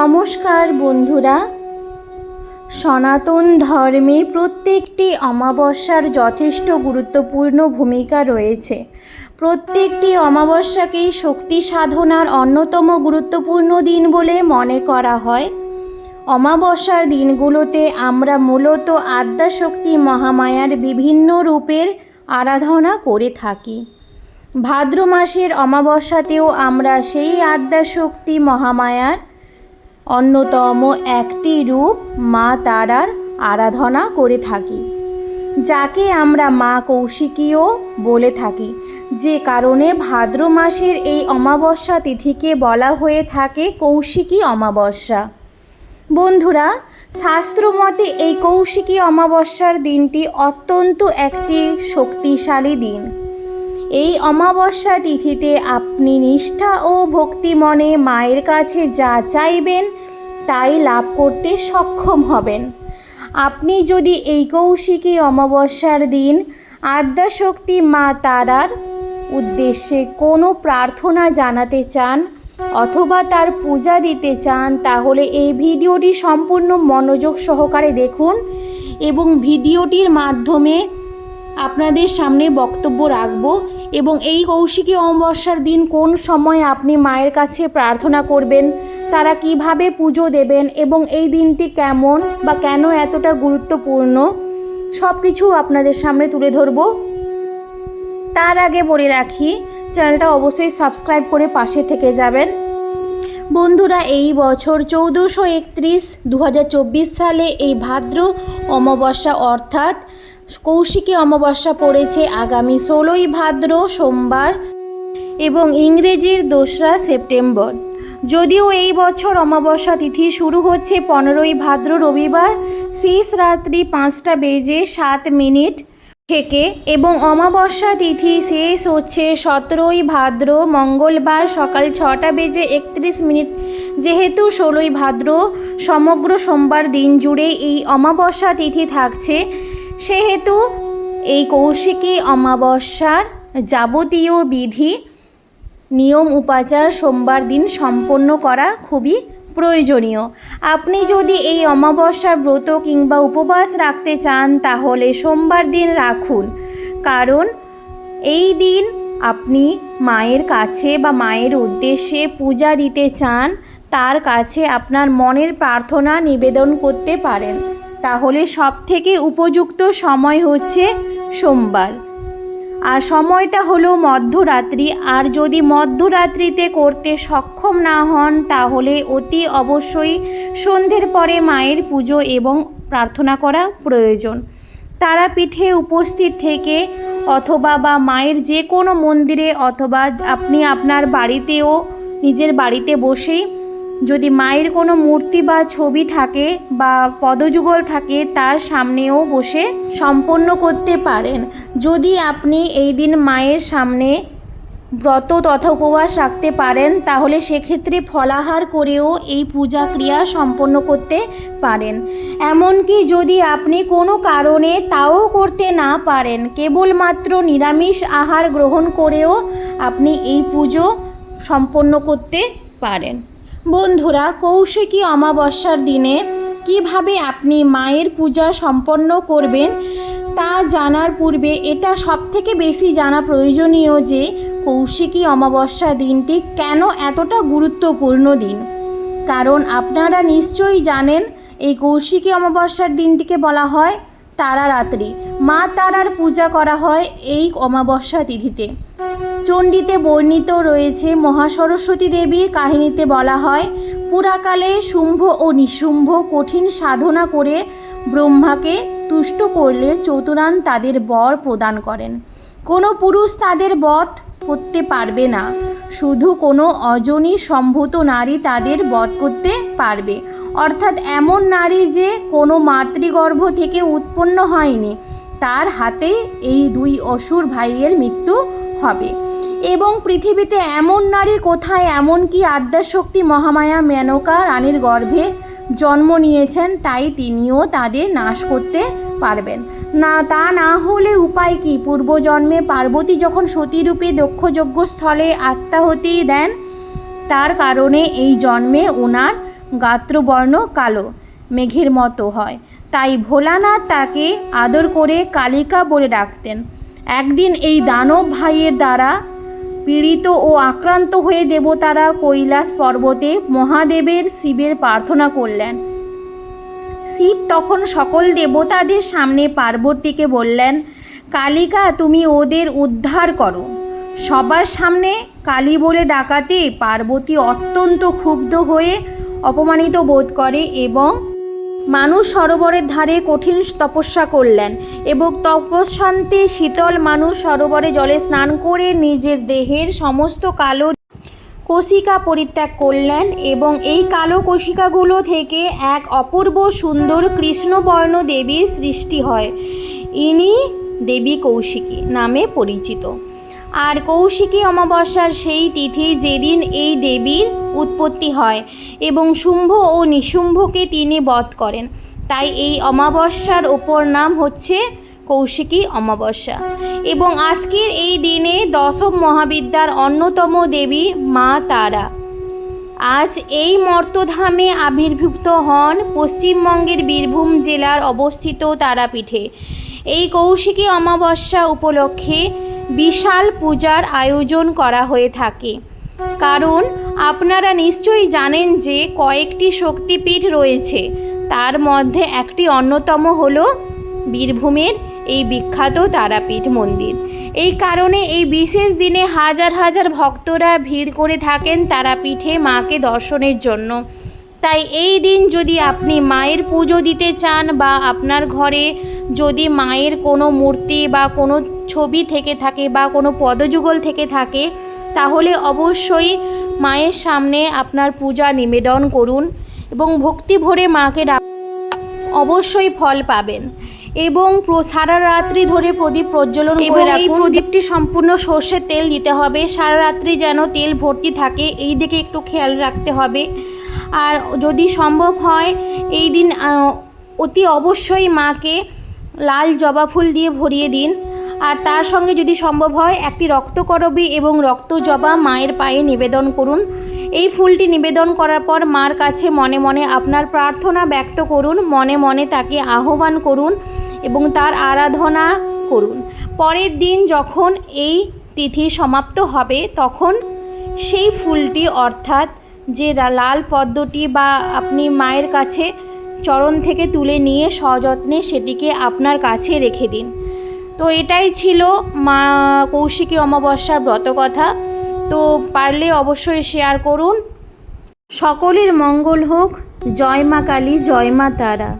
নমস্কার বন্ধুরা। সনাতন ধর্মে প্রত্যেকটি অমাবস্যার যথেষ্ট গুরুত্বপূর্ণ ভূমিকা রয়েছে। প্রত্যেকটি অমাবস্যাকেই শক্তি সাধনার অন্যতম গুরুত্বপূর্ণ দিন বলে মনে করা হয়। অমাবস্যার দিনগুলোতে আমরা মূলত আদ্যাশক্তি মহামায়ার বিভিন্ন রূপের আরাধনা করে থাকি। ভাদ্র মাসের অমাবস্যাতেও আমরা সেই আদ্যাশক্তি মহামায়ার অন্যতম একটি রূপ মা তারার আরাধনা করে থাকি। যাকে আমরা মা কৌশিকীও বলে থাকি। যে কারণে ভাদ্র মাসের এই অমাবস্যা তিথিকে বলা হয়ে থাকে কৌশিকী অমাবস্যা। বন্ধুরা, শাস্ত্রমতে এই কৌশিকী অমাবস্যার দিনটি অত্যন্ত একটি শক্তিশালী দিন। এই অমাবস্যা তিথিতে আপনি নিষ্ঠা ও ভক্তি মনে মায়ের কাছে যা চাইবেন, তাই লাভ করতে সক্ষম হবেন। আপনি যদি এই কৌশিকী অমাবস্যার দিন আদ্যাশক্তি মা তারার উদ্দেশ্যে কোনো প্রার্থনা জানাতে চান অথবা তার পূজা দিতে চান, তাহলে এই ভিডিওটি সম্পূর্ণ মনোযোগ সহকারে দেখুন এবং ভিডিওটির মাধ্যমে আপনাদের সামনে বক্তব্য রাখব। এবং এই কৌশিকী অমাবস্যার দিন কোন সময় আপনি মায়ের কাছে প্রার্থনা করবেন? তারা কীভাবে পুজো দেবেন? এবং এই দিনটি কেমন বা কেন এতটা গুরুত্বপূর্ণ? সব কিছু আপনাদের সামনে তুলে ধরব। তার আগে বলে রাখি, চ্যানেলটা অবশ্যই সাবস্ক্রাইব করে পাশে থেকে যাবেন। বন্ধুরা, এই বছর চৌদ্দশো একত্রিশ দু সালে এই ভাদ্র অমাবস্যা অর্থাৎ কৌশিকী অমাবস্যা পড়েছে আগামী ষোলোই ভাদ্র সোমবার এবং ইংরেজির দোসরা সেপ্টেম্বর। যদিও এই বছর অমাবস্যা তিথি শুরু হচ্ছে পনেরোই ভাদ্র রবিবার, শেষ রাত্রি পাঁচটা বেজে সাত মিনিট থেকে এবং অমাবস্যা তিথি শেষ হচ্ছে সতেরোই ভাদ্র মঙ্গলবার সকাল ছটা বেজে একত্রিশ মিনিট। যেহেতু ষোলোই ভাদ্র সমগ্র সোমবার দিন জুড়ে এই অমাবস্যা তিথি থাকছে সেহেতু এই কৌশিকী অমাবস্যার যাবতীয় বিধি, নিয়ম উপাচার সোমবার দিন সম্পন্ন করা খুবই প্রয়োজনীয়। আপনি যদি এই অমাবস্যার ব্রত কিংবা উপবাস রাখতে চান, তাহলে সোমবার দিন রাখুন। কারণ এই দিন আপনি মায়ের কাছে বা মায়ের উদ্দেশ্যে পূজা দিতে চান, তার কাছে আপনার মনের প্রার্থনা নিবেদন করতে পারেন। তাহলে সবথেকে উপযুক্ত সময় হচ্ছে সোমবার। আর সময়টা হলো মধ্যরাত্রি। আর যদি মধ্যরাত্রিতে করতে সক্ষম না হন, তাহলে অতি অবশ্যই সন্ধ্যের পরে মায়ের পুজো এবং প্রার্থনা করা প্রয়োজন। তারাপীঠে উপস্থিত থেকে অথবা বা মায়ের যে কোনো মন্দিরে অথবা আপনি আপনার বাড়িতেও নিজের বাড়িতে বসেই যদি মায়ের কোনো মূর্তি বা ছবি থাকে বা পদযুগল থাকে, তার সামনেও বসে সম্পন্ন করতে পারেন। যদি আপনি এই দিন মায়ের সামনে ব্রত তথা উপবাস রাখতে পারেন, তাহলে সেক্ষেত্রে ফলাহার করেও এই পূজা ক্রিয়া সম্পন্ন করতে পারেন। এমনকি যদি আপনি কোনো কারণে তাও করতে না পারেন, কেবলমাত্র নিরামিষ আহার গ্রহণ করেও আপনি এই পুজো সম্পন্ন করতে পারেন। বন্ধুরা, কৌশিকী অমাবস্যার দিনে কীভাবে আপনি মায়ের পূজা সম্পন্ন করবেন তা জানার পূর্বে এটা সবথেকে বেশি জানা প্রয়োজনীয় যে কৌশিকী অমাবস্যা দিনটি কেন এতটা গুরুত্বপূর্ণ দিন। কারণ আপনারা নিশ্চয়ই জানেন, এই কৌশিকী অমাবস্যার দিনটিকে বলা হয় তারারাত্রি। মা তারার পূজা করা হয় এই অমাবস্যা তিথিতে। চণ্ডীতে বর্ণিত রয়েছে মহাসরস্বতী দেবীর কাহিনীতে বলা হয়, পুরাকালে শুম্ভ ও নিশুম্ভ কঠিন সাধনা করে ব্রহ্মাকে তুষ্ট করলে চতুরান তাদের বর প্রদান করেন। কোনো পুরুষ তাদের বধ করতে পারবে না। শুধু কোনো অজনী সম্ভূত নারী তাদের বধ করতে পারবে। অর্থাৎ এমন নারী যে কোনো মাতৃগর্ভ থেকে উৎপন্ন হয়নি, তার হাতে এই দুই অসুর ভাইয়ের মৃত্যু হবে। এবং পৃথিবীতে এমন নারী কোথায়, এমন এমনকি আদ্যাশক্তি মহামায়া মেনকা রানীর গর্ভে জন্ম নিয়েছেন তাই তিনিও তাদের নাশ করতে পারবেন। না, তা না হলে উপায় কি? পূর্বজন্মে পার্বতী যখন সতীরূপে দক্ষযজ্ঞ স্থলে আত্মাহতি দেন, তার কারণে এই জন্মে ওনার গাত্রবর্ণ কালো, মেঘের মতো হয়। তাই ভোলানাথ তাকে আদর করে কালিকা বলে ডাকতেন। একদিন এই দানব ভাইয়ের দ্বারা পীড়িত ও আক্রান্ত হয়ে দেবতারা কৈলাস পর্বতে মহাদেবের শিবের প্রার্থনা করলেন। শিব তখন সকল দেবতাদের সামনে পার্বতীকে বললেন, কালিকা, তুমি ওদের উদ্ধার করো। সবার সামনে কালী বলে ডাকাতে পার্বতী অত্যন্ত ক্ষুব্ধ হয়ে অপমানিত বোধ করে এবং মানুষ সরোবরের ধারে কঠিন তপস্যা করলেন এবং তপস্যান্তে শীতল মানুষ সরোবরে জলে স্নান করে নিজের দেহের সমস্ত কালো কোশিকা পরিত্যাগ করলেন এবং এই কালো কোশিকাগুলো থেকে এক অপূর্ব সুন্দর কৃষ্ণবর্ণ দেবীর সৃষ্টি হয়। ইনি দেবী কৌশিকী নামে পরিচিত। আর কৌশিকী অমাবস্যার সেই তিথি যেদিন এই দেবীর উৎপত্তি হয় এবং শুম্ভ ও নিশুম্ভকে তিনি বধ করেন। তাই এই অমাবস্যার ওপর নাম হচ্ছে কৌশিকী অমাবস্যা। এবং আজকের এই দিনে দশম মহাবিদ্যার অন্যতম দেবী মা তারা। আজ এই মর্তধামে আবির্ভূত হন পশ্চিমবঙ্গের বীরভূম জেলার অবস্থিত তারাপীঠে। এই কৌশিকী অমাবস্যা উপলক্ষে বিশাল পূজার আয়োজন করা হয়ে থাকে। কারণ, আপনারা নিশ্চয়ই জানেন যে কয়েকটি শক্তিপীঠ রয়েছে। তার মধ্যে একটি অন্যতম হল বীরভূমের এই বিখ্যাত তারাপীঠ মন্দির। এই কারণে এই বিশেষ দিনে হাজার হাজার ভক্তরা ভিড় করে থাকেন তারাপীঠে মাকে দর্শনের জন্য। তাই এই দিন যদি আপনি মায়ের পুজো দিতে চান বা আপনার ঘরে যদি মায়ের কোনো মূর্তি বা কোনো ছবি থেকে থাকে বা কোনো পদযুগল থেকে থাকে তাহলে অবশ্যই মায়ের সামনে আপনার পূজা নিবেদন করুন এবং ভক্তি ভরে মাকে ডাক অবশ্যই ফল পাবেন। এবং সারা রাত্রি ধরে প্রদীপ প্রজ্বলন করে এই প্রদীপটি সম্পূর্ণ সর্ষের তেল দিতে হবে। সারা রাত্রি যেন তেল ভর্তি থাকে এই দিকে একটু খেয়াল রাখতে হবে। আর যদি সম্ভব হয়, এই দিন অতি অবশ্যই মাকে লাল জবা ফুল দিয়ে ভরিয়ে দিন। আর তার সঙ্গে যদি সম্ভব হয়, একটি রক্তকরবী এবং রক্ত জবা মায়ের পায়ে নিবেদন করুন। এই ফুলটি নিবেদন করার পর মার কাছে মনে মনে আপনার প্রার্থনা ব্যক্ত করুন, মনে মনে তাকে আহ্বান করুন এবং তার আরাধনা করুন। পরের দিন যখন এই তিথি সমাপ্ত হবে, তখন সেই ফুলটি অর্থাৎ যে লাল পদ্মটি বা আপনি মায়ের কাছে চরণ থেকে তুলে নিয়ে সযত্নে সেটিকে আপনার কাছে রেখে দিন। তো এটাই ছিল মা কৌশিকী অমাবস্যার ব্রতকথা। তো পারলে অবশ্যই শেয়ার করুন। সকলের মঙ্গল হোক। জয় মা কালী, জয় মা তারা।